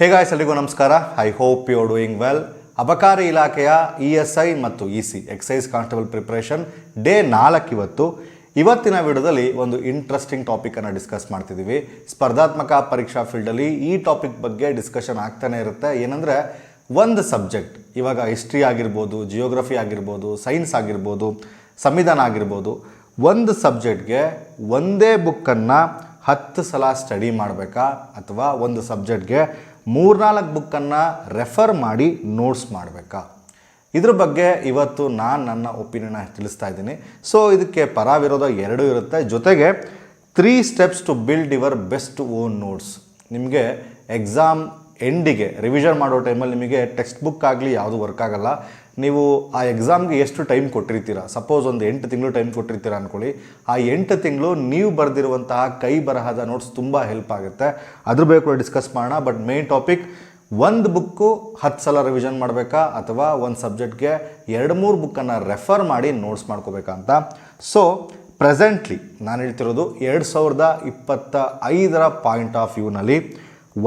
Hey guys ಎಲ್ರಿಗೂ ನಮಸ್ಕಾರ. I hope you doing well ಅಬಕಾರಿ ಇಲಾಖೆಯ ಇ ಎಸ್ ಐ ಮತ್ತು E C excise constable preparation day ನಾಲ್ಕು ಇವತ್ತು ಇವತ್ತಿನ ವಿಡಿಯೋದಲ್ಲಿ ಒಂದು ಇಂಟ್ರೆಸ್ಟಿಂಗ್ ಟಾಪಿಕನ್ನು ಡಿಸ್ಕಸ್ ಮಾಡ್ತಿದ್ದೀವಿ ಸ್ಪರ್ಧಾತ್ಮಕ ಪರೀಕ್ಷಾ ಫೀಲ್ಡಲ್ಲಿ ಈ ಟಾಪಿಕ್ ಬಗ್ಗೆ ಡಿಸ್ಕಷನ್ ಆಗ್ತಾನೆ ಇರುತ್ತೆ. ಏನಂದರೆ, ಒಂದು ಸಬ್ಜೆಕ್ಟ್ ಇವಾಗ ಹಿಸ್ಟ್ರಿ ಆಗಿರ್ಬೋದು ಜಿಯೋಗ್ರಫಿ ಆಗಿರ್ಬೋದು ಸೈನ್ಸ್ ಆಗಿರ್ಬೋದು, ಸಂವಿಧಾನ ಆಗಿರ್ಬೋದು, ಒಂದು ಸಬ್ಜೆಕ್ಟ್ಗೆ ಒಂದೇ ಬುಕ್ಕನ್ನು ಹತ್ತು ಸಲ ಸ್ಟಡಿ ಮಾಡಬೇಕಾ? ಅಥವಾ ಒಂದು ಸಬ್ಜೆಕ್ಟ್ಗೆ ಮೂರ್ನಾಲ್ಕು ಬುಕ್ಕನ್ನು ರೆಫರ್ ಮಾಡಿ ನೋಟ್ಸ್ ಮಾಡಬೇಕಾ? ಇದ್ರ ಬಗ್ಗೆ ಇವತ್ತು ನಾನು ನನ್ನ ಒಪಿನಿಯನ್ನ ತಿಳಿಸ್ತಾ ಇದ್ದೀನಿ. ಸೊ ಇದಕ್ಕೆ ಪರ ವಿರೋಧ ಎರಡೂ ಇರುತ್ತೆ. ಜೊತೆಗೆ three steps to build your best own notes ನಿಮಗೆ ಎಕ್ಸಾಮ್ ಎಂಡಿಗೆ ರಿವಿಷನ್ ಮಾಡೋ ಟೈಮಲ್ಲಿ ನಿಮಗೆ ಟೆಕ್ಸ್ಟ್ ಬುಕ್ ಆಗಲಿ ಯಾವುದು ವರ್ಕ್ ಆಗಲ್ಲ. ನೀವು ಆ ಎಕ್ಸಾಮ್ಗೆ ಎಷ್ಟು ಟೈಮ್ ಕೊಟ್ಟಿರ್ತೀರಾ? ಸಪೋಸ್ ಒಂದು ಎಂಟು ತಿಂಗಳು ಟೈಮ್ ಕೊಟ್ಟಿರ್ತೀರ ಅಂದ್ಕೊಳ್ಳಿ ಆ ಎಂಟು ತಿಂಗಳು ನೀವು ಬರೆದಿರುವಂತಹ ಕೈ ಬರಹದ ನೋಟ್ಸ್ ತುಂಬ ಹೆಲ್ಪ್ ಆಗುತ್ತೆ. ಅದ್ರ ಬಗ್ಗೆ ಕೂಡ ಡಿಸ್ಕಸ್ ಮಾಡೋಣ ಬಟ್ ಮೇನ್ ಟಾಪಿಕ್ ಒಂದು ಬುಕ್ಕು ಹತ್ತು ಸಲ ರಿವಿಷನ್ ಮಾಡಬೇಕಾ? ಅಥವಾ ಒಂದು ಸಬ್ಜೆಕ್ಟ್ಗೆ ಎರಡು ಮೂರು ಬುಕ್ಕನ್ನು ರೆಫರ್ ಮಾಡಿ ನೋಟ್ಸ್ ಮಾಡ್ಕೋಬೇಕಾ ಅಂತ? ಸೊ ಪ್ರೆಸೆಂಟ್ಲಿ ನಾನು ಹೇಳ್ತಿರೋದು ಎರಡು ಸಾವಿರದ ಇಪ್ಪತ್ತ ಐದರ ಪಾಯಿಂಟ್ ಆಫ್ ವ್ಯೂನಲ್ಲಿ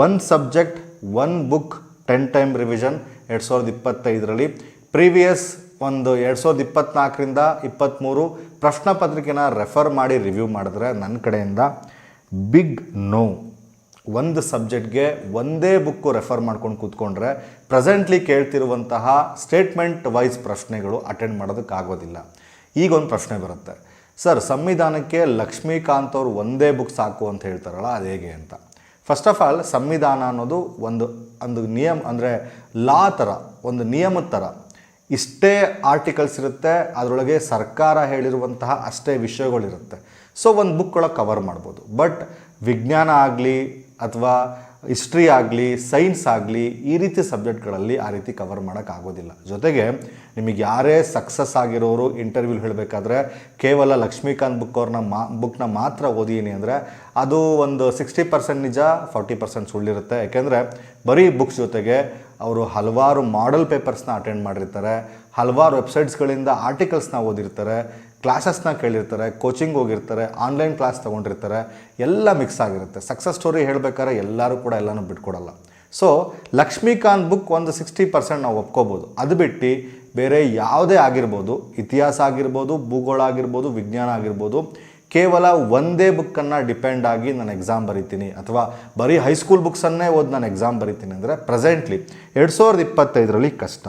ಒಂದು subject one book ten time revision ಎರಡು ಸಾವಿರದ ಇಪ್ಪತ್ತೈದರಲ್ಲಿ ಪ್ರೀವಿಯಸ್ ಒಂದು ಎರಡು ಸಾವಿರದ ಇಪ್ಪತ್ತ್ನಾಲ್ಕರಿಂದ ಇಪ್ಪತ್ತ್ಮೂರು ಪ್ರಶ್ನೆ ಪತ್ರಿಕೆನ ರೆಫರ್ ಮಾಡಿ ರಿವ್ಯೂ ಮಾಡಿದ್ರೆ ನನ್ನ ಕಡೆಯಿಂದ ಬಿಗ್ ನೋ. ಒಂದು ಸಬ್ಜೆಕ್ಟ್ಗೆ ಒಂದೇ ಬುಕ್ಕು ರೆಫರ್ ಮಾಡ್ಕೊಂಡು ಕೂತ್ಕೊಂಡ್ರೆ ಪ್ರೆಸೆಂಟ್ಲಿ ಕೇಳ್ತಿರುವಂತಹ ಸ್ಟೇಟ್ಮೆಂಟ್ ವೈಸ್ ಪ್ರಶ್ನೆಗಳು ಅಟೆಂಡ್ ಮಾಡೋದಕ್ಕಾಗೋದಿಲ್ಲ. ಈಗ ಒಂದು ಪ್ರಶ್ನೆ ಬರುತ್ತೆ. ಸರ್, ಸಂವಿಧಾನಕ್ಕೆ ಲಕ್ಷ್ಮೀಕಾಂತ್ ಅವರು ಒಂದೇ ಬುಕ್ ಸಾಕು ಅಂತ ಹೇಳ್ತಾರಲ್ಲ, ಅದು ಹೇಗೆ ಅಂತ. ಫಸ್ಟ್ ಆಫ್ ಆಲ್ ಸಂವಿಧಾನ ಅನ್ನೋದು ಒಂದು ಒಂದು ನಿಯಮ, ಅಂದರೆ ಲಾ ಥರ ಒಂದು ನಿಯಮದ ಥರ ಇಷ್ಟೇ ಆರ್ಟಿಕಲ್ಸ್ ಇರುತ್ತೆ, ಅದರೊಳಗೆ ಸರ್ಕಾರ ಹೇಳಿರುವಂತಹ ಅಷ್ಟೇ ವಿಷಯಗಳಿರುತ್ತೆ. ಸೊ ಒಂದು ಬುಕ್ ಒಳಗೆ ಕವರ್ ಮಾಡ್ಬೋದು. ಬಟ್ ವಿಜ್ಞಾನ ಆಗಲಿ ಅಥವಾ ಹಿಸ್ಟ್ರಿ ಆಗಲಿ ಸೈನ್ಸ್ ಆಗಲಿ, ಈ ರೀತಿ ಸಬ್ಜೆಕ್ಟ್ಗಳಲ್ಲಿ ಆ ರೀತಿ ಕವರ್ ಮಾಡೋಕ್ಕಾಗೋದಿಲ್ಲ ಜೊತೆಗೆ ನಿಮಗೆ ಯಾರೇ ಸಕ್ಸಸ್ ಆಗಿರೋರು ಇಂಟರ್ವ್ಯೂಲ್ ಹೇಳಬೇಕಾದ್ರೆ, ಕೇವಲ ಲಕ್ಷ್ಮೀಕಾಂತ್ ಬುಕ್ ಅವ್ರನ್ನ ಮಾ ಬುಕ್ನ ಮಾತ್ರ ಓದಿನಿ ಅಂದರೆ, ಅದು ಒಂದು ಸಿಕ್ಸ್ಟಿ ಪರ್ಸೆಂಟ್ ನಿಜ ಫಾರ್ಟಿ ಪರ್ಸೆಂಟ್ ಸುಳ್ಳಿರುತ್ತೆ. ಯಾಕೆಂದರೆ ಬರೀ ಬುಕ್ಸ್ ಜೊತೆಗೆ ಅವರು ಹಲವಾರು ಮಾಡೆಲ್ ಪೇಪರ್ಸ್ನ ಅಟೆಂಡ್ ಮಾಡಿರ್ತಾರೆ, ಹಲವಾರು ವೆಬ್ಸೈಟ್ಸ್ಗಳಿಂದ ಆರ್ಟಿಕಲ್ಸ್ನ ಓದಿರ್ತಾರೆ ಕ್ಲಾಸಸ್ನ ಕೇಳಿರ್ತಾರೆ ಕೋಚಿಂಗ್ ಹೋಗಿರ್ತಾರೆ ಆನ್ಲೈನ್ ಕ್ಲಾಸ್ ತೊಗೊಂಡಿರ್ತಾರೆ, ಎಲ್ಲ ಮಿಕ್ಸ್ ಆಗಿರುತ್ತೆ. ಸಕ್ಸಸ್ ಸ್ಟೋರಿ ಹೇಳಬೇಕಾದ್ರೆ ಎಲ್ಲರೂ ಕೂಡ ಎಲ್ಲನೂ ಬಿಟ್ಕೊಡಲ್ಲ. ಸೊ ಲಕ್ಷ್ಮೀಕಾಂತ್ ಬುಕ್ ಒಂದು ಸಿಕ್ಸ್ಟಿ ಪರ್ಸೆಂಟ್ ನಾವು ಒಪ್ಕೋಬೋದು. ಅದು ಬಿಟ್ಟು ಬೇರೆ ಯಾವುದೇ ಆಗಿರ್ಬೋದು, ಇತಿಹಾಸ ಆಗಿರ್ಬೋದು, ಭೂಗೋಳ ಆಗಿರ್ಬೋದು, ವಿಜ್ಞಾನ ಆಗಿರ್ಬೋದು ಕೇವಲ ಒಂದೇ ಬುಕ್ಕನ್ನು ಡಿಪೆಂಡ್ ಆಗಿ ನಾನು ಎಕ್ಸಾಮ್ ಬರಿತೀನಿ ಅಥವಾ ಬರೀ ಹೈಸ್ಕೂಲ್ ಬುಕ್ಸನ್ನೇ ಓದಿ ನಾನು ಎಕ್ಸಾಮ್ ಬರಿತೀನಿ ಅಂದರೆ ಪ್ರೆಸೆಂಟ್ಲಿ ಎರಡು ಸಾವಿರದ ಇಪ್ಪತ್ತೈದರಲ್ಲಿ ಕಷ್ಟ.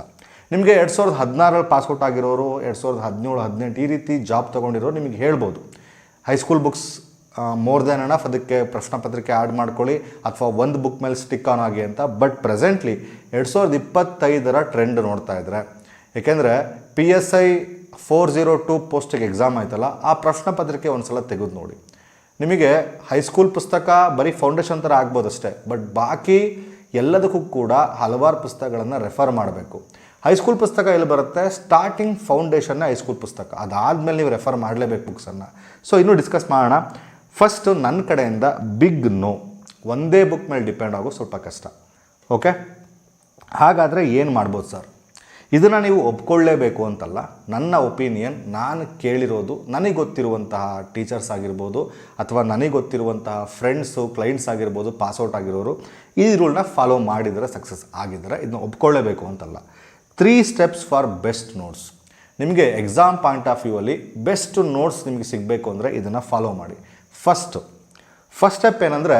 ನಿಮಗೆ ಎರಡು ಸಾವಿರದ ಹದಿನಾರಲ್ಲಿ ಪಾಸ್ಔಟ್ ಆಗಿರೋರು, ಎರಡು ಸಾವಿರದ ಹದಿನೇಳು, ಹದಿನೆಂಟು ಈ ರೀತಿ ಜಾಬ್ ತೊಗೊಂಡಿರೋರು ನಿಮಗೆ ಹೇಳ್ಬೋದು. High school books more then enough ಅದಕ್ಕೆ ಪ್ರಶ್ನೆ ಪತ್ರಿಕೆ ಆ್ಯಡ್ ಮಾಡ್ಕೊಳ್ಳಿ ಅಥವಾ ಒಂದು ಬುಕ್ ಮೇಲೆ ಸ್ಟಿಕ್ ಆನ್ ಆಗಿ ಅಂತ. ಬಟ್ ಪ್ರೆಸೆಂಟ್ಲಿ ಎರಡು ಸಾವಿರದ ಇಪ್ಪತ್ತೈದರ ಟ್ರೆಂಡ್ ನೋಡ್ತಾ ಇದ್ರೆ, ಏಕೆಂದರೆ P S I four zero two ಪೋಸ್ಟಿಗೆ exam ಆಯ್ತಲ್ಲ, ಆ ಪ್ರಶ್ನೆ ಪತ್ರಿಕೆ ಒಂದು ಸಲ ತೆಗೆದು ನೋಡಿ. ನಿಮಗೆ ಹೈಸ್ಕೂಲ್ ಪುಸ್ತಕ ಬರೀ ಫೌಂಡೇಶನ್ ಥರ ಆಗ್ಬೋದು ಅಷ್ಟೇ ಬಟ್ ಬಾಕಿ ಎಲ್ಲದಕ್ಕೂ ಕೂಡ ಹಲವಾರು ಪುಸ್ತಕಗಳನ್ನು ರೆಫರ್ ಮಾಡಬೇಕು. ಹೈಸ್ಕೂಲ್ ಪುಸ್ತಕ ಎಲ್ಲಿ ಬರುತ್ತೆ? ಸ್ಟಾರ್ಟಿಂಗ್ ಫೌಂಡೇಶನ್ನೇ ಹೈಸ್ಕೂಲ್ ಪುಸ್ತಕ. ಅದಾದಮೇಲೆ ನೀವು ರೆಫರ್ ಮಾಡಲೇಬೇಕು ಬುಕ್ಸನ್ನು ಸೊ ಇನ್ನೂ ಡಿಸ್ಕಸ್ ಮಾಡೋಣ. ಫಸ್ಟು ನನ್ನ ಕಡೆಯಿಂದ ಬಿಗ್ ನೋ ಒಂದೇ ಬುಕ್ ಮೇಲೆ ಡಿಪೆಂಡ್ ಆಗೋ ಸ್ವಲ್ಪ ಕಷ್ಟ. ಓಕೆ ಹಾಗಾದರೆ ಏನು ಮಾಡ್ಬೋದು ಸರ್ ಇದನ್ನು ನೀವು ಒಪ್ಕೊಳ್ಳೇಬೇಕು ಅಂತಲ್ಲ, ನನ್ನ ಒಪಿನಿಯನ್ ನಾನು ಕೇಳಿರೋದು ನನಗೆ ಗೊತ್ತಿರುವಂತಹ ಟೀಚರ್ಸ್ ಆಗಿರ್ಬೋದು ಅಥವಾ ನನಗೆ ಗೊತ್ತಿರುವಂತಹ ಫ್ರೆಂಡ್ಸು ಕ್ಲೈಂಟ್ಸ್ ಆಗಿರ್ಬೋದು ಪಾಸ್ಔಟ್ ಆಗಿರೋರು ಈ ರೂಲ್ನ ಫಾಲೋ ಮಾಡಿದರೆ ಸಕ್ಸಸ್ ಆಗಿದ್ದರೆ ಇದನ್ನ ಒಪ್ಕೊಳ್ಳೇಬೇಕು ಅಂತಲ್ಲ. Three steps for best notes ನಿಮಗೆ ಎಕ್ಸಾಮ್ ಪಾಯಿಂಟ್ ಆಫ್ ವ್ಯೂ ಅಲ್ಲಿ ಬೆಸ್ಟ್ ನೋಟ್ಸ್ ನಿಮಗೆ ಸಿಗಬೇಕು ಅಂದರೆ ಇದನ್ನು ಫಾಲೋ ಮಾಡಿ. ಫಸ್ಟು ಫಸ್ಟ್ ಸ್ಟೆಪ್ ಏನಂದರೆ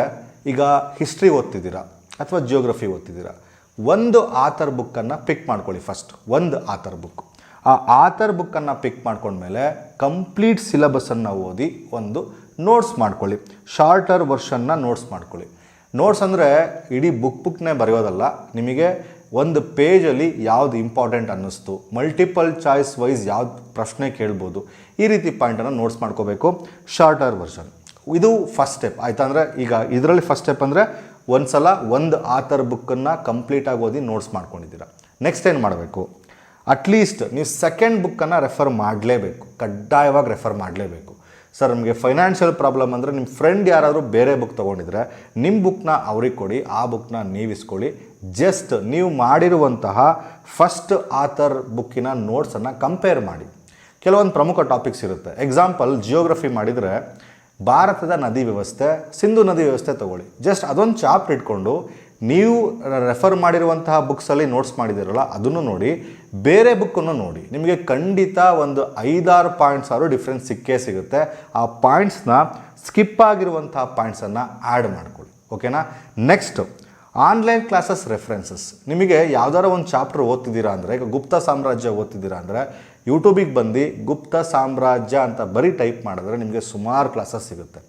ಈಗ ಹಿಸ್ಟ್ರಿ ಓದ್ತಿದ್ದೀರಾ ಅಥವಾ ಜಿಯೋಗ್ರಫಿ ಓದ್ತಿದ್ದೀರಾ? ಒಂದು ಆಥರ್ ಬುಕ್ಕನ್ನು ಪಿಕ್ ಮಾಡ್ಕೊಳ್ಳಿ ಫಸ್ಟ್ ಒಂದು ಆಥರ್ ಬುಕ್ ಆ ಆಥರ್ ಬುಕ್ಕನ್ನು ಪಿಕ್ ಮಾಡ್ಕೊಂಡ್ಮೇಲೆ ಕಂಪ್ಲೀಟ್ ಸಿಲೆಬಸನ್ನು ಓದಿ ಒಂದು ನೋಟ್ಸ್ ಮಾಡ್ಕೊಳ್ಳಿ. ಶಾರ್ಟರ್ ವರ್ಷನ್ನ ನೋಟ್ಸ್ ಮಾಡ್ಕೊಳ್ಳಿ. ನೋಟ್ಸ್ ಅಂದರೆ ಇಡೀ ಬುಕ್ ಬುಕ್ನೇ ಬರೆಯೋದಲ್ಲ, ನಿಮಗೆ ಒಂದು ಪೇಜಲ್ಲಿ ಯಾವುದು ಇಂಪಾರ್ಟೆಂಟ್ ಅನ್ನಿಸ್ತು ಮಲ್ಟಿಪಲ್ ಚಾಯ್ಸ್ ವೈಸ್ ಯಾವ್ದು ಪ್ರಶ್ನೆ ಕೇಳ್ಬೋದು, ಈ ರೀತಿ ಪಾಯಿಂಟನ್ನು ನೋಟ್ಸ್ ಮಾಡ್ಕೋಬೇಕು. ಶಾರ್ಟರ್ ವರ್ಷನ್ ಇದು ಫಸ್ಟ್ ಸ್ಟೆಪ್ ಆಯ್ತಾ ಅಂದರೆ ಈಗ ಇದರಲ್ಲಿ ಫಸ್ಟ್ ಸ್ಟೆಪ್ ಅಂದರೆ ಒಂದು ಸಲ ಒಂದು ಆಥರ್ ಬುಕ್ಕನ್ನು ಕಂಪ್ಲೀಟಾಗಿ ಓದಿ ನೋಟ್ಸ್ ಮಾಡ್ಕೊಂಡಿದ್ದೀರಾ. ನೆಕ್ಸ್ಟ್ ಏನು ಮಾಡಬೇಕು? ಅಟ್ಲೀಸ್ಟ್ ನೀವು ಸೆಕೆಂಡ್ ಬುಕ್ಕನ್ನು ರೆಫರ್ ಮಾಡಲೇಬೇಕು. ಕಡ್ಡಾಯವಾಗಿ ರೆಫರ್ ಮಾಡಲೇಬೇಕು. ಸರ್ ನಮಗೆ ಫೈನಾನ್ಷಿಯಲ್ ಪ್ರಾಬ್ಲಮ್ ಅಂದರೆ ನಿಮ್ಮ ಫ್ರೆಂಡ್ ಯಾರಾದರೂ ಬೇರೆ ಬುಕ್ ತೊಗೊಂಡಿದ್ರೆ ನಿಮ್ಮ ಬುಕ್ನ ಅವ್ರಿಗೆ ಕೊಡಿ, ಆ ಬುಕ್ನ ನೀವು ಇಸ್ಕೊಳ್ಳಿ. ಜಸ್ಟ್ ನೀವು ಮಾಡಿರುವಂತಹ ಫಸ್ಟ್ ಆಥರ್ ಬುಕ್ಕಿನ ನೋಟ್ಸನ್ನು ಕಂಪೇರ್ ಮಾಡಿ. ಕೆಲವೊಂದು ಪ್ರಮುಖ ಟಾಪಿಕ್ಸ್ ಇರುತ್ತೆ. ಎಕ್ಸಾಂಪಲ್ ಜಿಯೋಗ್ರಫಿ ಮಾಡಿದರೆ ಭಾರತದ ನದಿ ವ್ಯವಸ್ಥೆ, ಸಿಂಧು ನದಿ ವ್ಯವಸ್ಥೆ ತಗೊಳ್ಳಿ. ಜಸ್ಟ್ ಅದೊಂದು ಚಾಪ್ಟರ್ ಇಟ್ಕೊಂಡು ನೀವು ರೆಫರ್ ಮಾಡಿರುವಂತಹ ಬುಕ್ಸಲ್ಲಿ ನೋಟ್ಸ್ ಮಾಡಿದಿರಲ್ಲ, ಅದನ್ನು ನೋಡಿ, ಬೇರೆ ಬುಕ್ಕನ್ನು ನೋಡಿ. ನಿಮಗೆ ಖಂಡಿತ ಒಂದು ಐದಾರು ಪಾಯಿಂಟ್ಸ್ ಆದರೂ ಡಿಫ್ರೆನ್ಸ್ ಸಿಕ್ಕೇ ಸಿಗುತ್ತೆ. ಆ ಪಾಯಿಂಟ್ಸ್ನ ಸ್ಕಿಪ್ ಆಗಿರುವಂತಹ ಪಾಯಿಂಟ್ಸನ್ನು ಆ್ಯಡ್ ಮಾಡ್ಕೊಳ್ಳಿ. ಓಕೆನಾ ನೆಕ್ಸ್ಟ್ ಆನ್ಲೈನ್ ಕ್ಲಾಸಸ್ ರೆಫರೆನ್ಸಸ್ ನಿಮಗೆ ಯಾವ್ದಾರ ಒಂದು ಚಾಪ್ಟರ್ ಓದ್ತಿದ್ದೀರಾ ಅಂದರೆ, ಈಗ ಗುಪ್ತ ಸಾಮ್ರಾಜ್ಯ ಓದ್ತಿದ್ದೀರಾ ಅಂದರೆ ಯೂಟ್ಯೂಬಿಗೆ ಬಂದು ಗುಪ್ತ ಸಾಮ್ರಾಜ್ಯ ಅಂತ ಬರೀ ಟೈಪ್ ಮಾಡಿದ್ರೆ ನಿಮಗೆ ಸುಮಾರು ಕ್ಲಾಸಸ್ ಸಿಗುತ್ತೆ.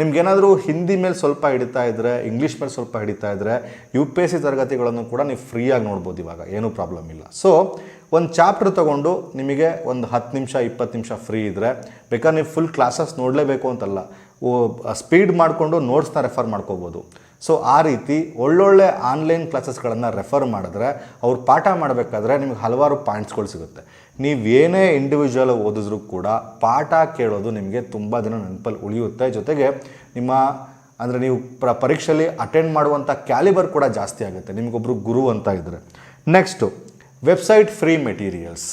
ನಿಮ್ಗೇನಾದರೂ ಹಿಂದಿ ಮೇಲೆ ಸ್ವಲ್ಪ ಹಿಡಿತಾ ಇದ್ದರೆ ಇಂಗ್ಲೀಷ್ ಮೇಲೆ ಸ್ವಲ್ಪ ಹಿಡಿತಾ ಇದ್ದರೆ ಯು ಪಿ ಎಸ್ ಸಿ ತರಗತಿಗಳನ್ನು ಕೂಡ ನೀವು ಫ್ರೀಯಾಗಿ ನೋಡ್ಬೋದು ಇವಾಗ, ಏನೂ ಪ್ರಾಬ್ಲಮ್ ಇಲ್ಲ. ಸೊ ಒಂದು ಚಾಪ್ಟರ್ ತೊಗೊಂಡು ನಿಮಗೆ ಒಂದು ಹತ್ತು ನಿಮಿಷ, ಇಪ್ಪತ್ತು ನಿಮಿಷ ಫ್ರೀ ಇದ್ದರೆ ಬೇಕಾದ್ರೆ ನೀವು ಫುಲ್ ಕ್ಲಾಸಸ್ ನೋಡಲೇಬೇಕು ಅಂತಲ್ಲ. ಸ್ಪೀಡ್ ಮಾಡಿಕೊಂಡು ನೋಟ್ಸ್ನ ರೆಫರ್ ಮಾಡ್ಕೋಬೋದು. ಸೊ ಆ ರೀತಿ ಒಳ್ಳೊಳ್ಳೆ ಆನ್ಲೈನ್ ಕ್ಲಾಸಸ್ಗಳನ್ನು ರೆಫರ್ ಮಾಡಿದ್ರೆ, ಅವ್ರು ಪಾಠ ಮಾಡಬೇಕಾದ್ರೆ ನಿಮ್ಗೆ ಹಲವಾರು ಪಾಯಿಂಟ್ಸ್ಗಳು ಸಿಗುತ್ತೆ. ನೀವೇನೇ ಇಂಡಿವಿಜುವಲ್ ಓದಿದ್ರೂ ಕೂಡ ಪಾಠ ಕೇಳೋದು ನಿಮಗೆ ತುಂಬ ದಿನ ನೆನಪಲ್ಲಿ ಉಳಿಯುತ್ತೆ. ಜೊತೆಗೆ ನಿಮ್ಮ, ಅಂದರೆ ನೀವು ಪ್ರ, ಪರೀಕ್ಷೆಯಲ್ಲಿ ಅಟೆಂಡ್ ಮಾಡುವಂಥ ಕ್ಯಾಲಿಬರ್ ಕೂಡ ಜಾಸ್ತಿ ಆಗುತ್ತೆ. ನಿಮಗೊಬ್ಬರು ಗುರು ಅಂತ ಇದ್ದರೆ ನೆಕ್ಸ್ಟು ವೆಬ್ಸೈಟ್ ಫ್ರೀ ಮೆಟೀರಿಯಲ್ಸ್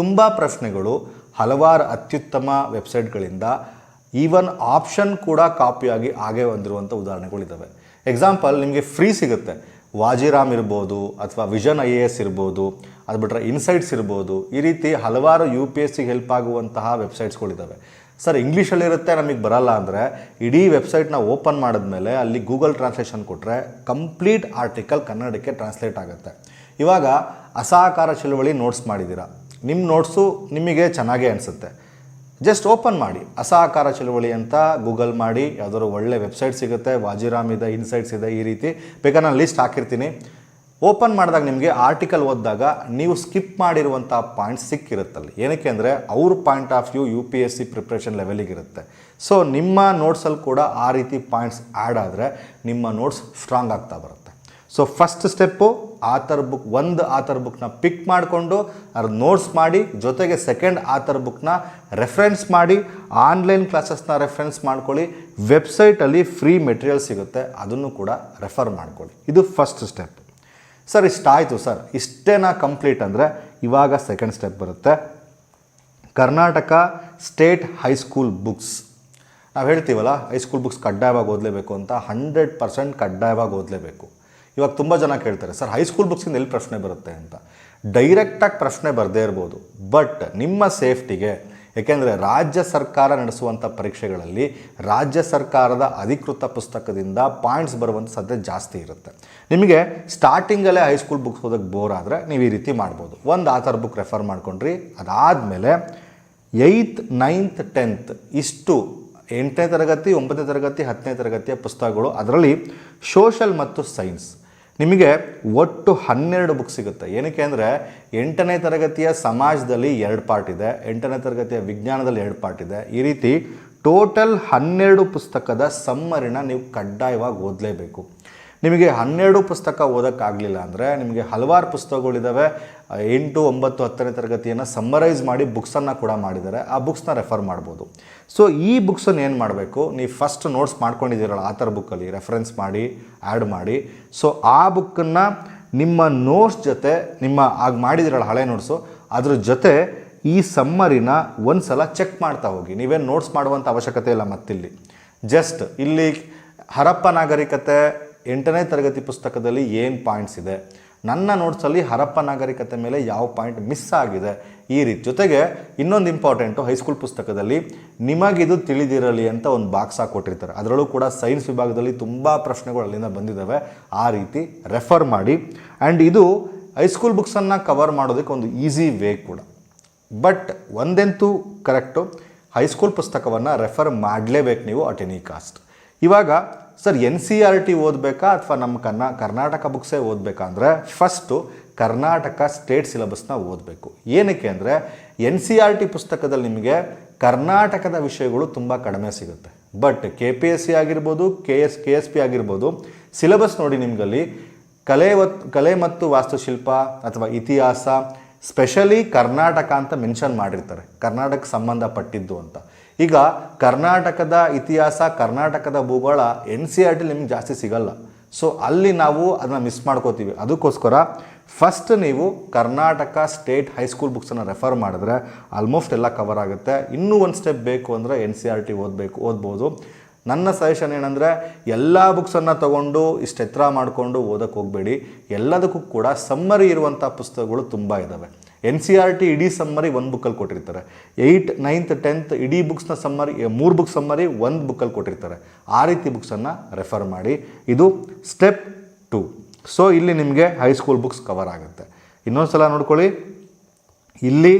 ತುಂಬ ಪ್ರಶ್ನೆಗಳು, ಹಲವಾರು ಅತ್ಯುತ್ತಮ ವೆಬ್ಸೈಟ್ಗಳಿಂದ ಈವನ್ ಆಪ್ಷನ್ ಕೂಡ ಕಾಪಿಯಾಗಿ ಹಾಗೆ ಹೊಂದಿರುವಂಥ ಉದಾಹರಣೆಗಳಿದ್ದಾವೆ ಎಕ್ಸಾಂಪಲ್ ನಿಮಗೆ ಫ್ರೀ ಸಿಗುತ್ತೆ. ವಾಜಿರಾಮ್ ಇರ್ಬೋದು ಅಥವಾ ವಿಷನ್ ಐ ಎ ಎಸ್ ಇರ್ಬೋದು, ಅದು ಬಿಟ್ಟರೆ ಇನ್ಸೈಟ್ಸ್ ಇರ್ಬೋದು, ಈ ರೀತಿ ಹಲವಾರು ಯು ಪಿ ಎಸ್ ಸಿಗೆ ಹೆಲ್ಪ್ ಆಗುವಂತಹ ವೆಬ್ಸೈಟ್ಸ್ಗಳಿದ್ದಾವೆ. ಸರ್, ಇಂಗ್ಲೀಷಲ್ಲಿರುತ್ತೆ, ನಮಗೆ ಬರಲ್ಲ ಅಂದರೆ ಇಡೀ ವೆಬ್ಸೈಟ್ನ ಓಪನ್ ಮಾಡಿದ್ಮೇಲೆ ಅಲ್ಲಿ ಗೂಗಲ್ ಟ್ರಾನ್ಸ್ಲೇಷನ್ ಕೊಟ್ಟರೆ ಕಂಪ್ಲೀಟ್ ಆರ್ಟಿಕಲ್ ಕನ್ನಡಕ್ಕೆ ಟ್ರಾನ್ಸ್ಲೇಟ್ ಆಗುತ್ತೆ. ಇವಾಗ ಅಸಹಕಾರ ಚಳುವಳಿ ನೋಟ್ಸ್ ಮಾಡಿದ್ದೀರಾ. ನಿಮ್ಮ ನೋಟ್ಸು ನಿಮಗೆ ಚೆನ್ನಾಗೇ ಅನಿಸುತ್ತೆ. ಜಸ್ಟ್ ಓಪನ್ ಮಾಡಿ. ಅಸಹಕಾರ ಚಳುವಳಿ ಅಂತ ಗೂಗಲ್ ಮಾಡಿ. ಯಾವುದಾದ್ರು ಒಳ್ಳೆ ವೆಬ್ಸೈಟ್ ಸಿಗುತ್ತೆ. ವಾಜಿರಾಮ್ ಇದೆ ಇನ್ಸೈಟ್ಸ್ ಇದೆ, ಈ ರೀತಿ. ಬೇಕಾದ್ರೆ ನಾನು ಲಿಸ್ಟ್ ಹಾಕಿರ್ತೀನಿ. ಓಪನ್ ಮಾಡಿದಾಗ ನಿಮಗೆ ಆರ್ಟಿಕಲ್ ಓದಿದಾಗ ನೀವು ಸ್ಕಿಪ್ ಮಾಡಿರುವಂಥ ಪಾಯಿಂಟ್ಸ್ ಸಿಕ್ಕಿರುತ್ತಲ್ಲಿ. ಏನಕ್ಕೆ ಅಂದರೆ ಅವ್ರ point of view U P S C preparation ಲೆವೆಲಿಗಿರುತ್ತೆ so ನಿಮ್ಮ ನೋಟ್ಸಲ್ಲಿ ಕೂಡ ಆ ರೀತಿ ಪಾಯಿಂಟ್ಸ್ ಆ್ಯಡ್ ಆದರೆ ನಿಮ್ಮ ನೋಟ್ಸ್ ಸ್ಟ್ರಾಂಗ್ ಆಗ್ತಾ ಬರುತ್ತೆ. So first step author book, ಒಂದು ಆಥರ್ ಬುಕ್ನ ಪಿಕ್ ಮಾಡಿಕೊಂಡು ಅದ್ರ ನೋಟ್ಸ್ ಮಾಡಿ, ಜೊತೆಗೆ ಸೆಕೆಂಡ್ ಆಥರ್ ಬುಕ್ನ ರೆಫರೆನ್ಸ್ ಮಾಡಿ ಆನ್ಲೈನ್ ಕ್ಲಾಸಸ್ನ ರೆಫರೆನ್ಸ್ ಮಾಡ್ಕೊಳ್ಳಿ ವೆಬ್ಸೈಟಲ್ಲಿ ಫ್ರೀ ಮೆಟೀರಿಯಲ್ ಸಿಗುತ್ತೆ, ಅದನ್ನು ಕೂಡ ರೆಫರ್ ಮಾಡ್ಕೊಳ್ಳಿ. ಇದು ಫಸ್ಟ್ ಸ್ಟೆಪ್ ಸರ್, ಇಷ್ಟಾಯಿತು ಸರ್. ಇಷ್ಟೇನಾ ಕಂಪ್ಲೀಟ್ ಅಂದರೆ ಇವಾಗ ಸೆಕೆಂಡ್ ಸ್ಟೆಪ್ ಬರುತ್ತೆ. ಕರ್ನಾಟಕ ಸ್ಟೇಟ್ ಹೈಸ್ಕೂಲ್ ಬುಕ್ಸ್ ನಾವು ಹೇಳ್ತೀವಲ್ಲ ಹೈಸ್ಕೂಲ್ ಬುಕ್ಸ್ ಕಡ್ಡಾಯವಾಗಿ ಓದಲೇಬೇಕು ಅಂತ ಹಂಡ್ರೆಡ್ ಪರ್ಸೆಂಟ್ ಕಡ್ಡಾಯವಾಗಿ ಓದಲೇಬೇಕು. ಇವಾಗ ತುಂಬ ಜನ ಕೇಳ್ತಾರೆ, ಸರ್ ಹೈಸ್ಕೂಲ್ ಬುಕ್ಸಿಂದ ಎಲ್ಲಿ ಪ್ರಶ್ನೆ ಬರುತ್ತೆ ಅಂತ? ಡೈರೆಕ್ಟಾಗಿ ಪ್ರಶ್ನೆ ಬರದೇ ಇರ್ಬೋದು ಬಟ್ ನಿಮ್ಮ ಸೇಫ್ಟಿಗೆ ಏಕೆಂದರೆ ರಾಜ್ಯ ಸರ್ಕಾರ ನಡೆಸುವಂಥ ಪರೀಕ್ಷೆಗಳಲ್ಲಿ ರಾಜ್ಯ ಸರ್ಕಾರದ ಅಧಿಕೃತ ಪುಸ್ತಕದಿಂದ ಪಾಯಿಂಟ್ಸ್ ಬರುವಂಥ ಸಾಧ್ಯತೆ ಜಾಸ್ತಿ ಇರುತ್ತೆ. ನಿಮಗೆ ಸ್ಟಾರ್ಟಿಂಗಲ್ಲೇ ಹೈಸ್ಕೂಲ್ ಬುಕ್ಸ್ ಓದೋಕ್ಕೆ ಬೋರ್ ಆದರೆ ನೀವು ಈ ರೀತಿ ಮಾಡ್ಬೋದು. ಒಂದು ಆಥರ್ ಬುಕ್ ರೆಫರ್ ಮಾಡ್ಕೊಂಡ್ರಿ, ಅದಾದಮೇಲೆ ಏಯ್ತ್ ನೈನ್ತ್ ಟೆಂತ್ ಇಷ್ಟು ಎಂಟನೇ ತರಗತಿ, ಒಂಬತ್ತನೇ ತರಗತಿ, ಹತ್ತನೇ ತರಗತಿಯ ಪುಸ್ತಕಗಳು ಅದರಲ್ಲಿ ಸೋಷಲ್ ಮತ್ತು ಸೈನ್ಸ್ ನಿಮಗೆ ಒಟ್ಟು ಹನ್ನೆರಡು ಬುಕ್ ಸಿಗುತ್ತೆ. ಏನಕ್ಕೆ ಅಂದರೆ ಎಂಟನೇ ತರಗತಿಯ ಸಮಾಜದಲ್ಲಿ ಎರಡು ಪಾರ್ಟ್ ಇದೆ, ಎಂಟನೇ ತರಗತಿಯ ವಿಜ್ಞಾನದಲ್ಲಿ ಎರಡು ಪಾರ್ಟ್ ಇದೆ. ಈ ರೀತಿ ಟೋಟಲ್ ಹನ್ನೆರಡು ಪುಸ್ತಕದ ಸಮ್ಮರಿನ ನೀವು ಕಡ್ಡಾಯವಾಗಿ ಓದಲೇಬೇಕು. ನಿಮಗೆ ಹನ್ನೆರಡು ಪುಸ್ತಕ ಓದೋಕ್ಕಾಗಲಿಲ್ಲ ಅಂದರೆ ನಿಮಗೆ ಹಲವಾರು ಪುಸ್ತಕಗಳಿದ್ದಾವೆ ಎಂಟು, ಒಂಬತ್ತು, ಹತ್ತನೇ ತರಗತಿಯನ್ನು ಸಮ್ಮರೈಸ್ ಮಾಡಿ ಬುಕ್ಸನ್ನು ಕೂಡ ಮಾಡಿದ್ದಾರೆ. ಆ ಬುಕ್ಸ್ನ ರೆಫರ್ ಮಾಡ್ಬೋದು. ಸೊ ಈ ಬುಕ್ಸನ್ನು ಏನು ಮಾಡಬೇಕು? ನೀವು ಫಸ್ಟ್ ನೋಟ್ಸ್ ಮಾಡ್ಕೊಂಡಿದ್ದೀರಲ್ಲ, ಆ ಥರ ಬುಕ್ಕಲ್ಲಿ ರೆಫರೆನ್ಸ್ ಮಾಡಿ ಆ್ಯಡ್ ಮಾಡಿ. ಸೊ ಆ ಬುಕ್ಕನ್ನು ನಿಮ್ಮ ನೋಟ್ಸ್ ಜೊತೆ, ನಿಮ್ಮ ಆಗ ಮಾಡಿದಿರಲ್ಲ ಹಳೆ ನೋಟ್ಸು ಅದ್ರ ಜೊತೆ ಈ ಸಮ್ಮರಿನ ಒಂದು ಸಲ ಚೆಕ್ ಮಾಡ್ತಾ ಹೋಗಿ. ನೀವೇನು ನೋಟ್ಸ್ ಮಾಡುವಂಥ ಅವಶ್ಯಕತೆ ಇಲ್ಲ ಮತ್ತಿಲ್ಲಿ. ಜಸ್ಟ್ ಇಲ್ಲಿ ಹರಪ್ಪ ನಾಗರಿಕತೆ ಎಂಟನೇ ತರಗತಿ ಪುಸ್ತಕದಲ್ಲಿ ಏನು ಪಾಯಿಂಟ್ಸ್ ಇದೆ? ನನ್ನ ನೋಟ್ಸಲ್ಲಿ ಹರಪ್ಪ ನಾಗರಿಕತೆ ಮೇಲೆ ಯಾವ ಪಾಯಿಂಟ್ ಮಿಸ್ ಆಗಿದೆ? ಈ ರೀತಿ. ಜೊತೆಗೆ ಇನ್ನೊಂದು ಇಂಪಾರ್ಟೆಂಟು ಹೈಸ್ಕೂಲ್ ಪುಸ್ತಕದಲ್ಲಿ ನಿಮಗಿದು ತಿಳಿದಿರಲಿ ಅಂತ ಒಂದು ಬಾಕ್ಸ್ ಹಾಕಿ ಕೊಟ್ಟಿರ್ತಾರೆ. ಅದರಲ್ಲೂ ಕೂಡ ಸೈನ್ಸ್ ವಿಭಾಗದಲ್ಲಿ ತುಂಬ ಪ್ರಶ್ನೆಗಳು ಅಲ್ಲಿಂದ ಬಂದಿದ್ದಾವೆ. ಆ ರೀತಿ ರೆಫರ್ ಮಾಡಿ. ಆ್ಯಂಡ್ ಇದು ಹೈಸ್ಕೂಲ್ ಬುಕ್ಸನ್ನು ಕವರ್ ಮಾಡೋದಕ್ಕೆ ಒಂದು ಈಸಿ ವೇ ಕೂಡ. ಬಟ್ ಒಂದಂತೂ ಕರೆಕ್ಟು ಹೈಸ್ಕೂಲ್ ಪುಸ್ತಕವನ್ನು ರೆಫರ್ ಮಾಡಲೇಬೇಕು ನೀವು ಅಟ್ ಎನಿ ಕಾಸ್ಟ್ ಇವಾಗ sir, N C R T ಓದಬೇಕಾ ಅಥವಾ ನಮ್ಮ ಕನ್ನ ಕರ್ನಾಟಕ ಬುಕ್ಸೇ ಓದಬೇಕಾ ಅಂದರೆ ಫಸ್ಟು ಕರ್ನಾಟಕ ಸ್ಟೇಟ್ ಸಿಲೆಬಸ್ನ ಓದಬೇಕು. ಏನಕ್ಕೆ ಅಂದರೆ ಎನ್ ಸಿ ಆರ್ ಟಿ ಪುಸ್ತಕದಲ್ಲಿ ನಿಮಗೆ ಕರ್ನಾಟಕದ ವಿಷಯಗಳು ತುಂಬ ಕಡಿಮೆ ಸಿಗುತ್ತೆ. But K P S C ಆಗಿರ್ಬೋದು, K S K S P ಆಗಿರ್ಬೋದು ಸಿಲೆಬಸ್ ನೋಡಿ ನಿಮಗಲ್ಲಿ ಕಲೆ ಕಲೆ ಮತ್ತು ವಾಸ್ತುಶಿಲ್ಪ ಅಥವಾ ಇತಿಹಾಸ ಸ್ಪೆಷಲಿ ಕರ್ನಾಟಕ ಅಂತ ಮೆನ್ಷನ್ ಮಾಡಿರ್ತಾರೆ. ಕರ್ನಾಟಕ ಸಂಬಂಧಪಟ್ಟಿದ್ದು ಅಂತ. ಈಗ ಕರ್ನಾಟಕದ ಇತಿಹಾಸ, ಕರ್ನಾಟಕದ ಭೂಗೋಳ ಎನ್ ಸಿ ಆರ್ ಟಿಲಿ ನಿಮ್ಗೆ ಜಾಸ್ತಿ ಸಿಗಲ್ಲ. ಸೊ ಅಲ್ಲಿ ನಾವು ಅದನ್ನ ಮಿಸ್ ಮಾಡ್ಕೋತೀವಿ. ಅದಕ್ಕೋಸ್ಕರ ಫಸ್ಟ್ ನೀವು ಕರ್ನಾಟಕ ಸ್ಟೇಟ್ ಹೈಸ್ಕೂಲ್ ಬುಕ್ಸನ್ನು ರೆಫರ್ ಮಾಡಿದ್ರೆ ಆಲ್ಮೋಸ್ಟ್ ಎಲ್ಲ ಕವರ್ ಆಗುತ್ತೆ. ಇನ್ನೂ ಒಂದು ಸ್ಟೆಪ್ ಬೇಕು ಅಂದರೆ ಎನ್ ಸಿ ಆರ್ ಟಿ ಓದಬೇಕು, ಓದ್ಬೋದು. ನನ್ನ ಸಜೆಷನ್ ಏನಂದರೆ ಎಲ್ಲ ಬುಕ್ಸನ್ನು ತಗೊಂಡು ಇಷ್ಟು ಎತ್ತರ ಮಾಡಿಕೊಂಡು ಓದೋಕ್ಕೆ ಹೋಗಬೇಡಿ. ಎಲ್ಲದಕ್ಕೂ ಕೂಡ ಸಮ್ಮರಿ ಇರುವಂಥ ಪುಸ್ತಕಗಳು ತುಂಬ ಇದ್ದಾವೆ ಎನ್ ಸಿ ಆರ್ ಟಿ ಇಡೀ ಸಮ್ಮರಿ ಒಂದು ಬುಕ್ಕಲ್ಲಿ ಕೊಟ್ಟಿರ್ತಾರೆ. ಏಯ್ಟ್ ನೈನ್ತ್ ಟೆಂತ್ ಇಡೀ ಬುಕ್ಸ್ನ ಸಮ್ಮರಿ ಮೂರು ಬುಕ್ ಸಮ್ಮರಿ ಒಂದು ಬುಕ್ಕಲ್ಲಿ ಕೊಟ್ಟಿರ್ತಾರೆ. ಆ ರೀತಿ ಬುಕ್ಸನ್ನು ರೆಫರ್ ಮಾಡಿ. ಇದು ಸ್ಟೆಪ್ ಟು ಸೊ ಇಲ್ಲಿ ನಿಮಗೆ ಹೈಸ್ಕೂಲ್ ಬುಕ್ಸ್ ಕವರ್ ಆಗುತ್ತೆ. ಇನ್ನೊಂದು ಸಲ ನೋಡ್ಕೊಳ್ಳಿ. ಇಲ್ಲಿ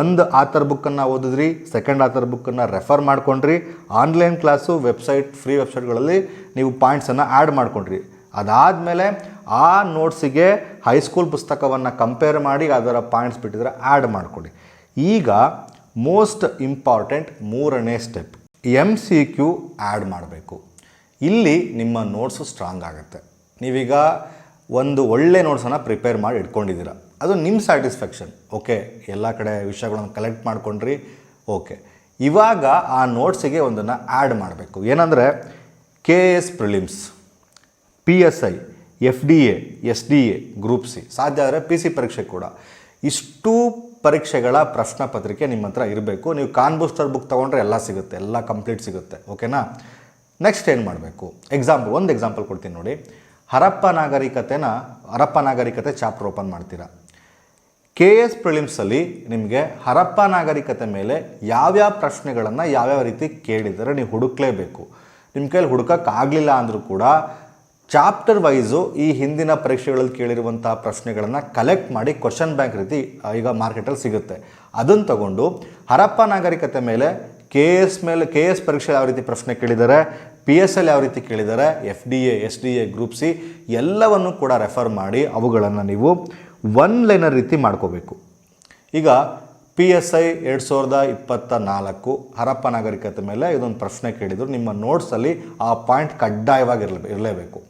ಒಂದು ಆಥರ್ ಬುಕ್ಕನ್ನು ಓದಿದ್ರಿ ಸೆಕೆಂಡ್ ಆಥರ್ ಬುಕ್ಕನ್ನು ರೆಫರ್ ಮಾಡ್ಕೊಂಡ್ರಿ. ಆನ್ಲೈನ್ ಕ್ಲಾಸು ವೆಬ್ಸೈಟ್ ಫ್ರೀ ವೆಬ್ಸೈಟ್ಗಳಲ್ಲಿ ನೀವು ಪಾಯಿಂಟ್ಸನ್ನು ಆ್ಯಡ್ ಮಾಡ್ಕೊಂಡ್ರಿ. ಅದಾದಮೇಲೆ ಆ ನೋಟ್ಸಿಗೆ ಹೈಸ್ಕೂಲ್ ಪುಸ್ತಕವನ್ನು ಕಂಪೇರ್ ಮಾಡಿ ಅದರ ಪಾಯಿಂಟ್ಸ್ ಬಿಟ್ಟಿದ್ರೆ ಆ್ಯಡ್ ಮಾಡಿಕೊಡಿ ಈಗ ಮೋಸ್ಟ್ ಇಂಪಾರ್ಟೆಂಟ್ ಮೂರನೇ step M C Q add ಮಾಡಬೇಕು. ಇಲ್ಲಿ ನಿಮ್ಮ ನೋಟ್ಸು ಸ್ಟ್ರಾಂಗ್ ಆಗುತ್ತೆ. ನೀವೀಗ ಒಂದು ಒಳ್ಳೆ ನೋಟ್ಸನ್ನು ಪ್ರಿಪೇರ್ ಮಾಡಿ ಇಟ್ಕೊಂಡಿದ್ದೀರ. ಅದು ನಿಮ್ಮ ಸ್ಯಾಟಿಸ್ಫ್ಯಾಕ್ಷನ್ ಓಕೆ ಎಲ್ಲ ಕಡೆ ವಿಷಯಗಳನ್ನು ಕಲೆಕ್ಟ್ ಮಾಡ್ಕೊಂಡ್ರಿ ಓಕೆ ಇವಾಗ ಆ ನೋಟ್ಸಿಗೆ ಒಂದನ್ನು ಆ್ಯಡ್ ಮಾಡಬೇಕು. ಏನಂದರೆ K S prelims P S I F D A, S D A, group C. ಸಾಧ್ಯ ಆದರೆ ಪಿ ಸಿ ಪರೀಕ್ಷೆ ಕೂಡ. ಇಷ್ಟು ಪರೀಕ್ಷೆಗಳ ಪ್ರಶ್ನೆ ಪತ್ರಿಕೆ ನಿಮ್ಮ ಹತ್ರ ಇರಬೇಕು. ನೀವು ಕಾನ್ ಬೂಸ್ಟರ್ ಬುಕ್ ತೊಗೊಂಡ್ರೆ ಎಲ್ಲ ಸಿಗುತ್ತೆ, ಎಲ್ಲ ಕಂಪ್ಲೀಟ್ ಸಿಗುತ್ತೆ, ಓಕೆನಾ? ನೆಕ್ಸ್ಟ್ ಏನು ಮಾಡಬೇಕು? ಎಕ್ಸಾಂಪಲ್, ಒಂದು ಎಕ್ಸಾಂಪಲ್ ಕೊಡ್ತೀನಿ ನೋಡಿ. ಹರಪ್ಪ ನಾಗರಿಕತೆನ, ಹರಪ್ಪ ನಾಗರಿಕತೆ ಚಾಪ್ಟರ್ ಓಪನ್ ಮಾಡ್ತೀರಾ? ಕೆ ಎಸ್ ಪ್ರಿಲಿಮ್ಸಲ್ಲಿ ನಿಮಗೆ ಹರಪ್ಪ ನಾಗರಿಕತೆ ಮೇಲೆ ಯಾವ್ಯಾವ ಪ್ರಶ್ನೆಗಳನ್ನು ಯಾವ್ಯಾವ ರೀತಿ ಕೇಳಿದರೆ ನೀವು ಹುಡುಕ್ಲೇಬೇಕು. ನಿಮ್ಮ ಕೈಯಲ್ಲಿ ಹುಡುಕಕ್ಕಾಗಲಿಲ್ಲ ಅಂದರೂ ಕೂಡ ಚಾಪ್ಟರ್ ವೈಸು ಈ ಹಿಂದಿನ ಪರೀಕ್ಷೆಗಳಲ್ಲಿ ಕೇಳಿರುವಂಥ ಪ್ರಶ್ನೆಗಳನ್ನು ಕಲೆಕ್ಟ್ ಮಾಡಿ ಕ್ವಶನ್ ಬ್ಯಾಂಕ್ ರೀತಿ ಈಗ ಮಾರ್ಕೆಟಲ್ಲಿ ಸಿಗುತ್ತೆ. ಅದನ್ನು ತಗೊಂಡು ಹರಪ್ಪ ನಾಗರಿಕತೆ ಮೇಲೆ ಕೆ ಎಸ್ ಮೇಲೆ ಕೆ ಎಸ್ ಪರೀಕ್ಷೆ ಯಾವ ರೀತಿ ಪ್ರಶ್ನೆ ಕೇಳಿದ್ದಾರೆ ಪಿ ಎಸ್ ಎಲ್ ಯಾವ ರೀತಿ ಕೇಳಿದ್ದಾರೆ F D A S D A group C ಎಲ್ಲವನ್ನು ಕೂಡ ರೆಫರ್ ಮಾಡಿ ಅವುಗಳನ್ನು ನೀವು ಒನ್ ಲೈನರ್ ರೀತಿ ಮಾಡ್ಕೋಬೇಕು. ಈಗ ಪಿ ಎಸ್ ಐ ಎರಡು ಸಾವಿರದ ಇಪ್ಪತ್ತ ನಾಲ್ಕು ಹರಪ್ಪ ನಾಗರಿಕತೆ ಮೇಲೆ ಇದೊಂದು ಪ್ರಶ್ನೆ ಕೇಳಿದರು, ನಿಮ್ಮ ನೋಟ್ಸಲ್ಲಿ ಆ ಪಾಯಿಂಟ್ ಕಡ್ಡಾಯವಾಗಿ ಇರಲೇಬೇಕು.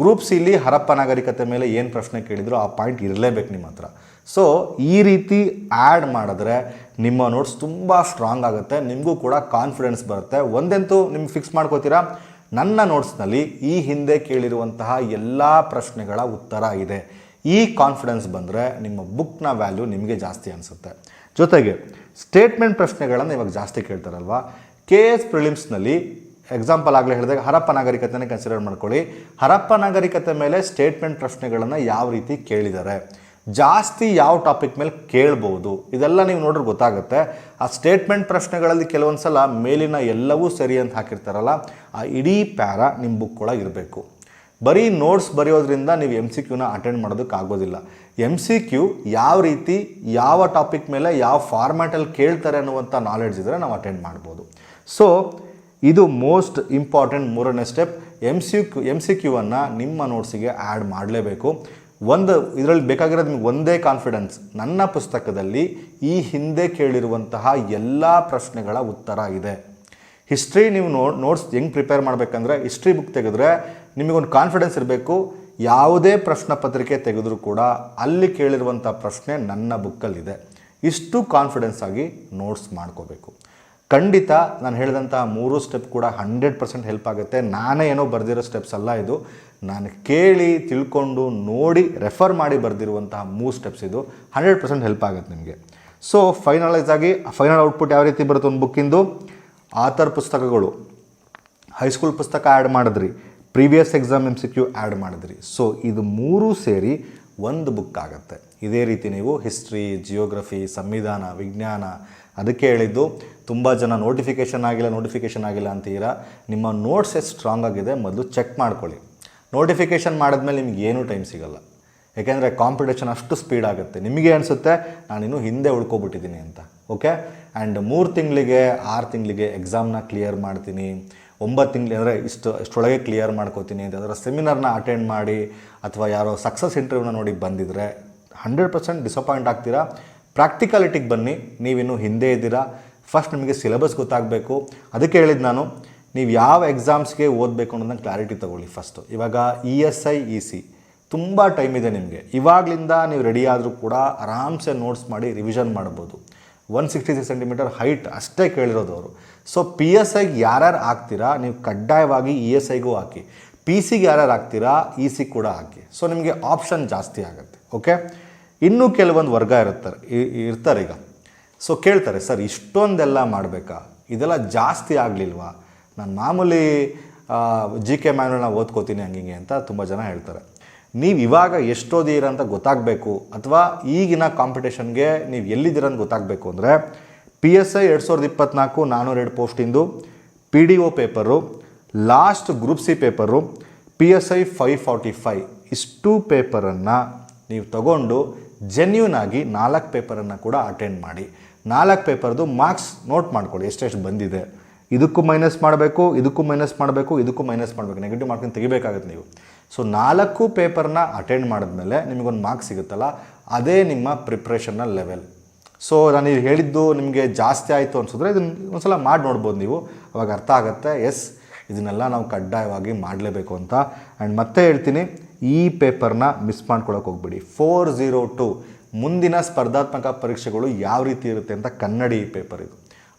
ಗ್ರೂಪ್ ಸಿಲಿ ಹರಪ್ಪ ನಾಗರಿಕತೆ ಮೇಲೆ ಏನು ಪ್ರಶ್ನೆ ಕೇಳಿದ್ರು ಆ ಪಾಯಿಂಟ್ ಇರಲೇಬೇಕು ನಿಮ್ಮ ಹತ್ರ. ಸೊ ಈ ರೀತಿ ಆ್ಯಡ್ ಮಾಡಿದ್ರೆ ನಿಮ್ಮ ನೋಟ್ಸ್ ತುಂಬ ಸ್ಟ್ರಾಂಗ್ ಆಗುತ್ತೆ. ನಿಮಗೂ ಕೂಡ ಕಾನ್ಫಿಡೆನ್ಸ್ ಬರುತ್ತೆ. ಒಂದೆಂತೂ ನಿಮ್ಗೆ ಫಿಕ್ಸ್ ಮಾಡ್ಕೋತೀರಾ? ನನ್ನ ನೋಟ್ಸ್ನಲ್ಲಿ ಈ ಹಿಂದೆ ಕೇಳಿರುವಂತಹ ಎಲ್ಲ ಪ್ರಶ್ನೆಗಳ ಉತ್ತರ ಇದೆ. ಈ ಕಾನ್ಫಿಡೆನ್ಸ್ ಬಂದರೆ ನಿಮ್ಮ ಬುಕ್ನ ವ್ಯಾಲ್ಯೂ ನಿಮಗೆ ಜಾಸ್ತಿ ಅನಿಸುತ್ತೆ. ಜೊತೆಗೆ ಸ್ಟೇಟ್ಮೆಂಟ್ ಪ್ರಶ್ನೆಗಳನ್ನು ಇವಾಗ ಜಾಸ್ತಿ ಕೇಳ್ತಾರಲ್ವಾ? ಕೆ ಎಸ್ ಪ್ರಿಲಿಮ್ಸ್ನಲ್ಲಿ ಎಕ್ಸಾಂಪಲ್ ಆಗಲೇ ಹೇಳಿದಾಗ, ಹರಪ್ಪ ನಾಗರಿಕತೆನೇ ಕನ್ಸಿಡರ್ ಮಾಡ್ಕೊಳ್ಳಿ. ಹರಪ್ಪ ನಾಗರಿಕತೆ ಮೇಲೆ ಸ್ಟೇಟ್ಮೆಂಟ್ ಪ್ರಶ್ನೆಗಳನ್ನು ಯಾವ ರೀತಿ ಕೇಳಿದ್ದಾರೆ ಜಾಸ್ತಿ ಯಾವ ಟಾಪಿಕ್ ಮೇಲೆ ಕೇಳ್ಬೋದು? ಇದೆಲ್ಲ ನೀವು ನೋಡ್ರೆ ಗೊತ್ತಾಗುತ್ತೆ. ಆ ಸ್ಟೇಟ್ಮೆಂಟ್ ಪ್ರಶ್ನೆಗಳಲ್ಲಿ ಕೆಲವೊಂದು ಸಲ ಮೇಲಿನ ಎಲ್ಲವೂ ಸರಿ ಅಂತ ಹಾಕಿರ್ತಾರಲ್ಲ, ಆ ಇಡೀ ಪ್ಯಾರ ನಿಮ್ಮ ಬುಕ್ ಒಳಗೆ ಇರಬೇಕು. ಬರೀ ನೋಟ್ಸ್ ಬರೆಯೋದ್ರಿಂದ ನೀವು ಎಂ ಸಿ ಕ್ಯೂನ ಅಟೆಂಡ್ ಮಾಡೋದಕ್ಕೆ ಆಗೋದಿಲ್ಲ. ಎಂ ಸಿ ಕ್ಯೂ ಯಾವ ರೀತಿ, ಯಾವ ಟಾಪಿಕ್ ಮೇಲೆ, ಯಾವ ಫಾರ್ಮ್ಯಾಟಲ್ಲಿ ಕೇಳ್ತಾರೆ ಅನ್ನುವಂಥ ನಾಲೆಡ್ಜ್ ಇದ್ದರೆ ನಾವು ಅಟೆಂಡ್ ಮಾಡ್ಬೋದು. ಸೊ ಇದು ಮೋಸ್ಟ್ ಇಂಪಾರ್ಟೆಂಟ್ ಮೂರನೇ step M C Q M C ಕ್ಯೂವನ್ನು ನಿಮ್ಮ ನೋಟ್ಸಿಗೆ ಆ್ಯಡ್ ಮಾಡಲೇಬೇಕು. ಒಂದು, ಇದರಲ್ಲಿ ಬೇಕಾಗಿರೋದು ನಿಮಗೆ ಒಂದೇ ಕಾನ್ಫಿಡೆನ್ಸ್ ನನ್ನ ಪುಸ್ತಕದಲ್ಲಿ ಈ ಹಿಂದೆ ಕೇಳಿರುವಂತಹ ಎಲ್ಲ ಪ್ರಶ್ನೆಗಳ ಉತ್ತರ ಇದೆ. ಹಿಸ್ಟ್ರಿ ನೀವು ನೋ ನೋಟ್ಸ್ ಹೆಂಗೆ ಪ್ರಿಪೇರ್ ಮಾಡಬೇಕಂದ್ರೆ ಹಿಸ್ಟ್ರಿ ಬುಕ್ ತೆಗೆದ್ರೆ ನಿಮಗೊಂದು ಕಾನ್ಫಿಡೆನ್ಸ್ ಇರಬೇಕು. ಯಾವುದೇ ಪ್ರಶ್ನೆ ಪತ್ರಿಕೆ ತೆಗೆದರೂ ಕೂಡ ಅಲ್ಲಿ ಕೇಳಿರುವಂಥ ಪ್ರಶ್ನೆ ನನ್ನ ಬುಕ್ಕಲ್ಲಿದೆ ಇಷ್ಟು ಕಾನ್ಫಿಡೆನ್ಸ್ ಆಗಿ ನೋಟ್ಸ್ ಮಾಡ್ಕೋಬೇಕು. ಖಂಡಿತ ನಾನು ಹೇಳಿದಂಥ ಮೂರು ಸ್ಟೆಪ್ ಕೂಡ ಹಂಡ್ರೆಡ್ ಪರ್ಸೆಂಟ್ ಹೆಲ್ಪ್ ಆಗುತ್ತೆ. ನಾನೇ ಏನೋ ಬರೆದಿರೋ ಸ್ಟೆಪ್ಸ್ ಅಲ್ಲ ಇದು. ನಾನು ಕೇಳಿ, ತಿಳ್ಕೊಂಡು, ನೋಡಿ ರೆಫರ್ ಮಾಡಿ ಬರೆದಿರುವಂತಹ ಮೂರು ಸ್ಟೆಪ್ಸ್ ಇದು. ಹಂಡ್ರೆಡ್ ಪರ್ಸೆಂಟ್ ಹೆಲ್ಪ್ ಆಗುತ್ತೆ ನಿಮಗೆ. ಸೊ ಫೈನಲೈಸ್ ಆಗಿ ಫೈನಲ್ ಔಟ್ಪುಟ್ ಯಾವ ರೀತಿ ಬರುತ್ತೆ ಒಂದು ಬುಕ್ಕಿಂದು ಆತರ್ ಪುಸ್ತಕಗಳು. ಹೈಸ್ಕೂಲ್ ಪುಸ್ತಕ ಆ್ಯಡ್ ಮಾಡಿದ್ರಿ. Previous exam M C Q add ಮಾಡಿದ್ರಿ. ಸೊ ಇದು ಮೂರೂ ಸೇರಿ ಒಂದು ಬುಕ್ ಆಗುತ್ತೆ. ಇದೇ ರೀತಿ ನೀವು ಹಿಸ್ಟ್ರಿ ಜಿಯೋಗ್ರಫಿ ಸಂವಿಧಾನ, ವಿಜ್ಞಾನ ಅದಕ್ಕೆ ಹೇಳಿದ್ದು ತುಂಬ ಜನ ನೋಟಿಫಿಕೇಷನ್ ಆಗಿಲ್ಲ ನೋಟಿಫಿಕೇಷನ್ ಆಗಿಲ್ಲ ಅಂತೀರಾ ನಿಮ್ಮ ನೋಟ್ಸ್ ಎಷ್ಟು ಸ್ಟ್ರಾಂಗ್ ಆಗಿದೆ ಮೊದಲು ಚೆಕ್ ಮಾಡ್ಕೊಳ್ಳಿ. ನೋಟಿಫಿಕೇಷನ್ ಮಾಡಿದ್ಮೇಲೆ ನಿಮ್ಗೆ ಏನೂ ಟೈಮ್ ಸಿಗಲ್ಲ. ಯಾಕೆಂದರೆ ಕಾಂಪಿಟೇಷನ್ ಅಷ್ಟು ಸ್ಪೀಡ್ ಆಗುತ್ತೆ. ನಿಮಗೆ ಅನಿಸುತ್ತೆ, ನಾನಿನ್ನು ಹಿಂದೆ ಉಳ್ಕೊಬಿಟ್ಟಿದ್ದೀನಿ ಅಂತ. ಓಕೆ ಆ್ಯಂಡ್ ಮೂರು ತಿಂಗಳಿಗೆ, ಆರು ತಿಂಗಳಿಗೆ ಎಕ್ಸಾಮ್ನ ಕ್ಲಿಯರ್ ಮಾಡ್ತೀನಿ. ಒಂಬತ್ತು ತಿಂಗಳು, ಅಂದರೆ ಇಷ್ಟು, ಇಷ್ಟೊಳಗೆ ಕ್ಲಿಯರ್ ಮಾಡ್ಕೋತೀನಿ ಅಂತ. ಅದರ ಸೆಮಿನಾರ್ನ ಅಟೆಂಡ್ ಮಾಡಿ, ಅಥವಾ ಯಾರೋ ಸಕ್ಸಸ್ ಇಂಟರ್ವ್ಯೂನ ನೋಡಿ ಬಂದಿದ್ರೆ ಹಂಡ್ರೆಡ್ ಪರ್ಸೆಂಟ್ ಡಿಸಪಾಯಿಂಟ್ ಆಗ್ತೀರಾ? ಪ್ರಾಕ್ಟಿಕಾಲಿಟಿಗೆ ಬನ್ನಿ. ನೀವಿನ್ನೂ ಹಿಂದೆ ಇದ್ದೀರಾ. ಫಸ್ಟ್ ನಿಮಗೆ ಸಿಲೆಬಸ್ ಗೊತ್ತಾಗಬೇಕು. ಅದಕ್ಕೆ ಹೇಳಿದ್ದು ನಾನು, ನೀವು ಯಾವ ಎಕ್ಸಾಮ್ಸ್ಗೆ ಓದಬೇಕು ಅನ್ನೋದನ್ನ ಕ್ಲಾರಿಟಿ ತೊಗೊಳ್ಳಿ ಫಸ್ಟು ಇವಾಗ E S I E C ತುಂಬ ಟೈಮ್ ಇದೆ ನಿಮಗೆ. ಇವಾಗಲಿಂದ ನೀವು ರೆಡಿ ಆದರೂ ಕೂಡ ಆರಾಮ್ಸೆ ನೋಟ್ಸ್ ಮಾಡಿ ರಿವಿಷನ್ ಮಾಡ್ಬೋದು. One sixty six centimetre height ಅಷ್ಟೇ ಕೇಳಿರೋದು ಅವರು. ಸೊ ಪಿ ಎಸ್ ಐಗೆ ಯಾರ್ಯಾರು ಹಾಕ್ತೀರಾ, ನೀವು ಕಡ್ಡಾಯವಾಗಿ ಇ ಎಸ್ ಐಗೂ ಹಾಕಿ. ಪಿ ಸಿಗೆ ಯಾರ್ಯಾರು ಹಾಕ್ತೀರಾ ಇ ಸಿ ಕೂಡ ಹಾಕಿ. ಸೊ ನಿಮಗೆ ಆಪ್ಷನ್ ಜಾಸ್ತಿ ಆಗುತ್ತೆ. ಓಕೆ ಇನ್ನೂ ಕೆಲವೊಂದು ವರ್ಗ ಇರುತ್ತಾರೆ ಇರ್ತಾರೆ ಈಗ. ಸೊ ಕೇಳ್ತಾರೆ, ಸರ್, ಇಷ್ಟೊಂದೆಲ್ಲ ಮಾಡಬೇಕಾ? ಇದೆಲ್ಲ ಜಾಸ್ತಿ ಆಗಲಿಲ್ವಾ? ನಾನು ಮಾಮೂಲಿ ಜಿ ಕೆ ಮ್ಯಾನ್ಯೂಲ್ನ ಓದ್ಕೋತೀನಿ ಹಂಗಿಂಗೆ ಅಂತ ತುಂಬ ಜನ ಹೇಳ್ತಾರೆ. ನೀವು ಇವಾಗ ಎಷ್ಟೋದೀರ ಅಂತ ಗೊತ್ತಾಗಬೇಕು ಅಥವಾ ಈಗಿನ ಕಾಂಪಿಟೇಷನ್ಗೆ ನೀವು ಎಲ್ಲಿದ್ದೀರ ಅಂತ ಗೊತ್ತಾಗಬೇಕು ಅಂದರೆ ಪಿ ಎಸ್ ಐ ಎರಡು ಸಾವಿರದ ಇಪ್ಪತ್ತ್ನಾಲ್ಕು ನಾನ್ನೂರೆರಡು ಪೋಸ್ಟಿಂದು P D O paper, last group C paper P S I five forty five, ಇಷ್ಟು ಪೇಪರನ್ನು ನೀವು ತಗೊಂಡು ಜೆನ್ಯೂನ್ ಆಗಿ ನಾಲ್ಕು ಪೇಪರನ್ನು ಕೂಡ ಅಟೆಂಡ್ ಮಾಡಿ. ನಾಲ್ಕು ಪೇಪರ್ದು ಮಾರ್ಕ್ಸ್ ನೋಟ್ ಮಾಡ್ಕೊಳ್ಳಿ ಎಷ್ಟೆಷ್ಟು ಬಂದಿದೆ. ಇದಕ್ಕೂ ಮೈನಸ್ ಮಾಡಬೇಕು, ಇದಕ್ಕೂ ಮೈನಸ್ ಮಾಡಬೇಕು, ಇದಕ್ಕೂ ಮೈನಸ್ ಮಾಡಬೇಕು. ನೆಗೆಟಿವ್ ಮಾರ್ಕಿಂಗ್ ತೆಗಿಬೇಕಾಗುತ್ತೆ ನೀವು. ಸೊ ನಾಲ್ಕು ಪೇಪರ್ನ ಅಟೆಂಡ್ ಮಾಡಿದ್ಮೇಲೆ ನಿಮಗೊಂದು ಮಾರ್ಕ್ಸ್ ಸಿಗುತ್ತಲ್ಲ, ಅದೇ ನಿಮ್ಮ ಪ್ರಿಪ್ರೇಷನ್ನ ಲೆವೆಲ್ ಸೊ ನಾನು ಇದು ಹೇಳಿದ್ದು ನಿಮಗೆ ಜಾಸ್ತಿ ಆಯಿತು ಅನಿಸಿದ್ರೆ ಇದನ್ನು ಒಂದ್ಸಲ ಮಾಡಿ ನೋಡ್ಬೋದು ನೀವು. ಅವಾಗ ಅರ್ಥ ಆಗುತ್ತೆ ಎಸ್ ಇದನ್ನೆಲ್ಲ ನಾವು ಕಡ್ಡಾಯವಾಗಿ ಮಾಡಲೇಬೇಕು ಅಂತ. ಆ್ಯಂಡ್ ಮತ್ತೆ ಹೇಳ್ತೀನಿ ಈ ಪೇಪರ್ನ ಮಿಸ್ ಮಾಡ್ಕೊಳಕ್ಕೆ ಹೋಗ್ಬೇಡಿ. ಫೋರ್ ಝೀರೋ ಟು ಮುಂದಿನ ಸ್ಪರ್ಧಾತ್ಮಕ ಪರೀಕ್ಷೆಗಳು ಯಾವ ರೀತಿ ಇರುತ್ತೆ ಅಂತ ಕನ್ನಡಿ ಈ ಪೇಪರ್ ಇದು.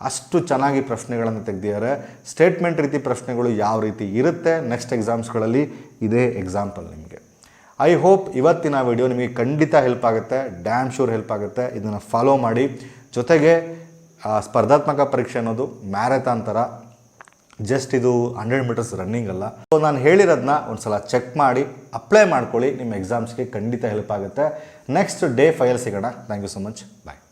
ಅಷ್ಟು ಚೆನ್ನಾಗಿ ಪ್ರಶ್ನೆಗಳನ್ನು ತೆಗೆದಿದ್ದಾರೆ. ಸ್ಟೇಟ್ಮೆಂಟ್ ರೀತಿ ಪ್ರಶ್ನೆಗಳು ಯಾವ ರೀತಿ ಇರುತ್ತೆ? ನೆಕ್ಸ್ಟ್ ಎಕ್ಸಾಮ್ಸ್ಗಳಲ್ಲಿ ಇದೇ ಎಕ್ಸಾಂಪಲ್ ನಿಮಗೆ. ಐ ಹೋಪ್ ಇವತ್ತಿನ ವಿಡಿಯೋ ನಿಮಗೆ ಖಂಡಿತ ಹೆಲ್ಪ್ ಆಗುತ್ತೆ. ಡ್ಯಾಮ್ ಶೂರ್ ಹೆಲ್ಪ್ ಆಗುತ್ತೆ. ಇದನ್ನು ಫಾಲೋ ಮಾಡಿ. ಜೊತೆಗೆ ಸ್ಪರ್ಧಾತ್ಮಕ ಪರೀಕ್ಷೆ ಅನ್ನೋದು ಮ್ಯಾರಥಾನ್ ಥರ ಜಸ್ಟ್ ಇದು ಹಂಡ್ರೆಡ್ ಮೀಟರ್ಸ್ ರನ್ನಿಂಗ್ ಅಲ್ಲ. ಸೊ ನಾನು ಹೇಳಿರೋದನ್ನ ಒಂದ್ಸಲ ಚೆಕ್ ಮಾಡಿ ಅಪ್ಲೈ ಮಾಡ್ಕೊಳ್ಳಿ, ನಿಮ್ಮ ಎಕ್ಸಾಮ್ಸ್ಗೆ ಖಂಡಿತ ಹೆಲ್ಪ್ ಆಗುತ್ತೆ. ನೆಕ್ಸ್ಟ್ ಡೇ ಫೈಲ್ ಸಿಗೋಣ. Thank you so much bye